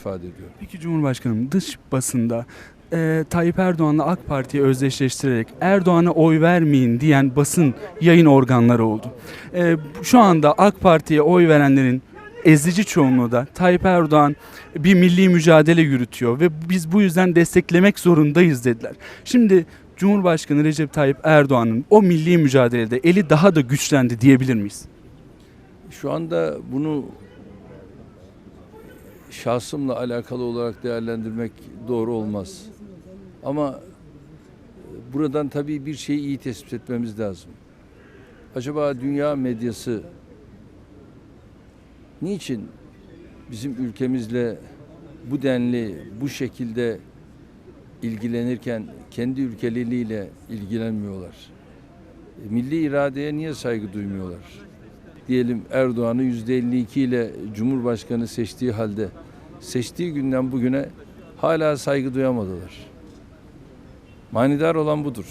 ifade ediyor. Peki Cumhurbaşkanım dış basında e, Tayyip Erdoğan'la AK Parti'yi özdeşleştirerek Erdoğan'a oy vermeyin diyen basın yayın organları oldu. E, şu anda AK Parti'ye oy verenlerin ezici çoğunluğu da Tayyip Erdoğan bir milli mücadele yürütüyor ve biz bu yüzden desteklemek zorundayız dediler. Şimdi Cumhurbaşkanı Recep Tayyip Erdoğan'ın o milli mücadelede eli daha da güçlendi diyebilir miyiz? Şu anda bunu şahsımla alakalı olarak değerlendirmek doğru olmaz. Ama e, buradan tabii bir şeyi iyi tespit etmemiz lazım. Acaba dünya medyası niçin bizim ülkemizle bu denli, bu şekilde ilgilenirken kendi ülkeleriyle ilgilenmiyorlar? E, Milli iradeye niye saygı duymuyorlar? diyelim Erdoğan'ı yüzde 52 ile Cumhurbaşkanı seçtiği halde seçtiği günden bugüne hala saygı duyamadılar. Manidar olan budur.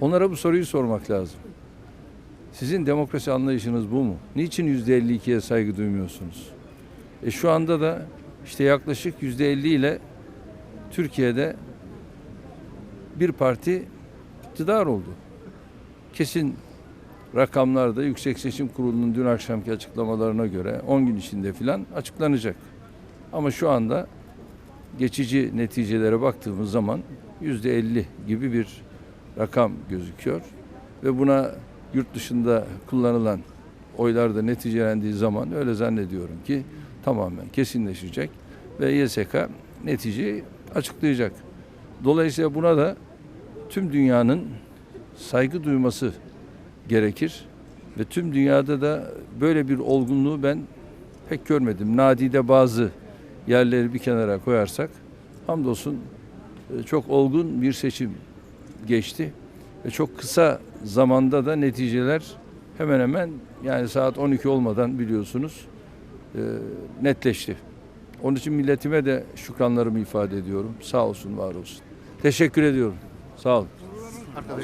Onlara bu soruyu sormak lazım. Sizin demokrasi anlayışınız bu mu? Niçin yüzde 52'ye saygı duymuyorsunuz? E şu anda da işte yaklaşık yüzde 50 ile Türkiye'de bir parti iktidar oldu. Kesin rakamlar da Yüksek Seçim Kurulu'nun dün akşamki açıklamalarına göre 10 gün içinde filan açıklanacak. Ama şu anda geçici neticelere baktığımız zaman yüzde 50 gibi bir rakam gözüküyor ve buna yurt dışında kullanılan oylar da neticelendiği zaman öyle zannediyorum ki tamamen kesinleşecek ve YSK neticeyi açıklayacak. Dolayısıyla buna da tüm dünyanın saygı duyması gerekir. Ve tüm dünyada da böyle bir olgunluğu ben pek görmedim. Nadide bazı yerleri bir kenara koyarsak hamdolsun e, çok olgun bir seçim geçti. Ve çok kısa zamanda da neticeler hemen hemen yani saat 12 olmadan biliyorsunuz e, netleşti. Onun için milletime de şükranlarımı ifade ediyorum. Sağ olsun, var olsun. Teşekkür ediyorum. Sağ olun.